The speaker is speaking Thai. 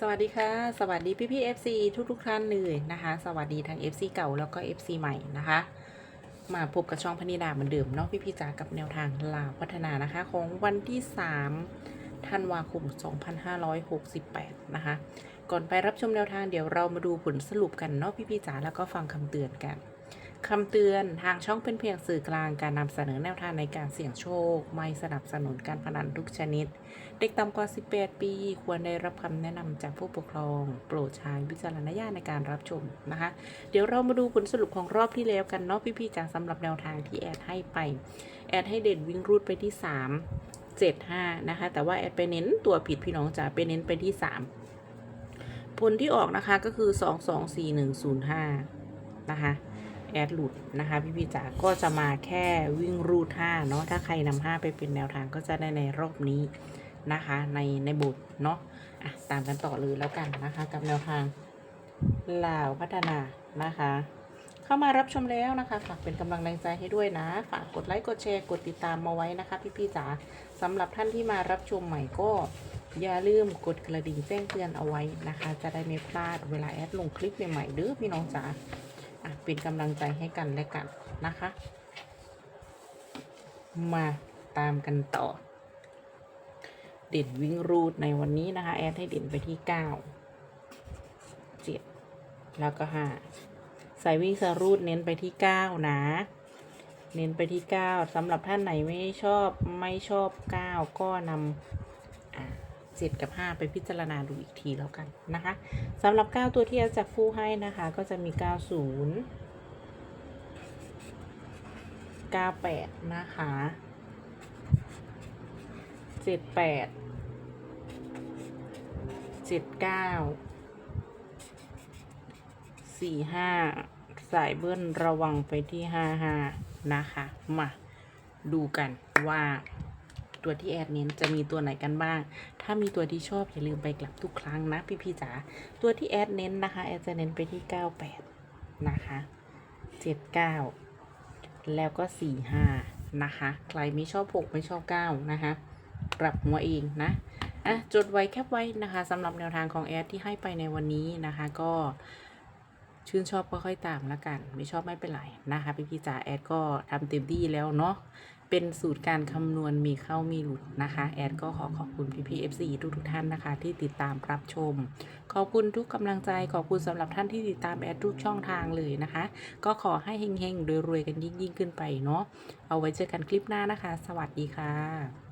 สวัสดีค่ะ สวัสดีพี่พี่ๆ FC ทุกทุกท่านเลยนะคะ สวัสดีทั้ง FC เก่าแล้วก็ FC ใหม่นะคะ มาพบกับช่องพนิดาเหมือนเดิมเนาะพี่พี่จ๋ากับแนวทางลาวพัฒนานะคะ ของวันที่3ธันวาคม 2568 นะคะ ก่อนไปรับชมแนวทางเดี๋ยวเรามาดูผลสรุปกันเนาะพี่พี่จ๋าแล้วก็ฟังคำเตือนกัน คำเตือนทางช่องเป็นเพียงสื่อกลางการนำเสนอแนวทางในการเสี่ยงโชค ไม่สนับสนุนการพนันทุกชนิด เด็กต่ำกว่า 18 ปี ควรได้รับคำแนะนำจากผู้ปกครอง โปรดใช้วิจารณญาณในการรับชมนะคะ เดี๋ยวเรามาดูผลสรุปของรอบที่แล้วกันเนาะพี่ๆจากสำหรับแนวทางที่แอดให้ไป แอดให้เด่นวิ่งรูดไปที่ 3 7 5 นะคะ แต่ว่าแอดไปเน้นตัวผิดพี่น้องจ๋าไปเน้นไปที่ 3 ผลที่ออกนะคะก็คือ 2 2 4 1 0 5 นะคะ แอดหลุดนะคะพี่พี่จ๋าก็จะมาแค่วิ่งรูด5เนาะถ้าใครนำ5ไปเป็นแนวทางก็จะได้ในรอบนี้นะคะ ในในบทเนาะอะตามกันต่อเลยแล้วกันนะคะ กับแนวทางลาวพัฒนานะคะ เข้ามารับชมแล้วนะคะฝากเป็นกำลังแรงใจให้ด้วยนะฝากกดไลค์กดแชร์กดติดตามมาไว้นะคะ พี่พี่จ๋าสำหรับท่านที่มารับชมใหม่ก็อย่าลืมกดกระดิ่งแจ้งเตือนเอาไว้นะคะ จะได้ไม่พลาดเวลาแอดลงคลิปใหม่ๆเด้อพี่น้องจ๋า อะเป็นกำลังใจให้กันและกันนะคะ มาตามกันต่อ เด่นวิ่งรูดในวันนี้นะคะ แอดให้เด่นไปที่เก้าเจ็ดแล้วก็ห้าใส่วิ่งสรูดเน้นไปที่เก้านะเน้นไปที่เก้าสำหรับท่านไหนไม่ชอบไม่ชอบเก้าก็นำ อ่าเจ็ดกับห้าไปพิจารณาดูอีกทีแล้วกันนะคะสำหรับ 9 ตัวที่อาจะฟู่ให้นะคะ ก็จะมี 90 98 นะคะ 78 79 45 สายเบิ้ลระวังไปที่ 55 นะคะ มาดูกันว่า ตัวที่แอดเน้นจะมีตัวไหนกันบ้าง ถ้ามีตัวที่ชอบอย่าลืมไปกลับทุกครั้งนะพี่ๆจ๋า ตัวที่แอดเน้นนะคะแอดจะเน้นไปที่ 98 นะคะ 79 แล้วก็ 45 นะคะ ใครไม่ชอบ 6 ไม่ชอบ 9 นะคะปรับหัวเองนะอะจดไว้แคปไว้นะคะสำหรับแนวทางของแอดที่ให้ไปในวันนี้นะคะก็ ชื่นชอบก็ค่อยตามละกัน ไม่ชอบไม่เป็นไรนะคะพี่พี่จ๋าแอดก็ทำเต็มที่แล้วเนาะเป็นสูตรการคำนวณมีเข้ามีหลุดนะคะ แอดก็ขอขอบคุณพี่พีเอฟซีทุกทุกท่านนะคะ ที่ติดตามรับชม ขอบคุณทุกกำลังใจขอบคุณสำหรับท่านที่ติดตามแอดทุกช่องทางเลยนะคะ ก็ขอให้เฮงๆรวยๆกันยิ่งๆขึ้นไปเนาะเอาไว้เจอกันคลิปหน้านะคะ สวัสดีค่ะ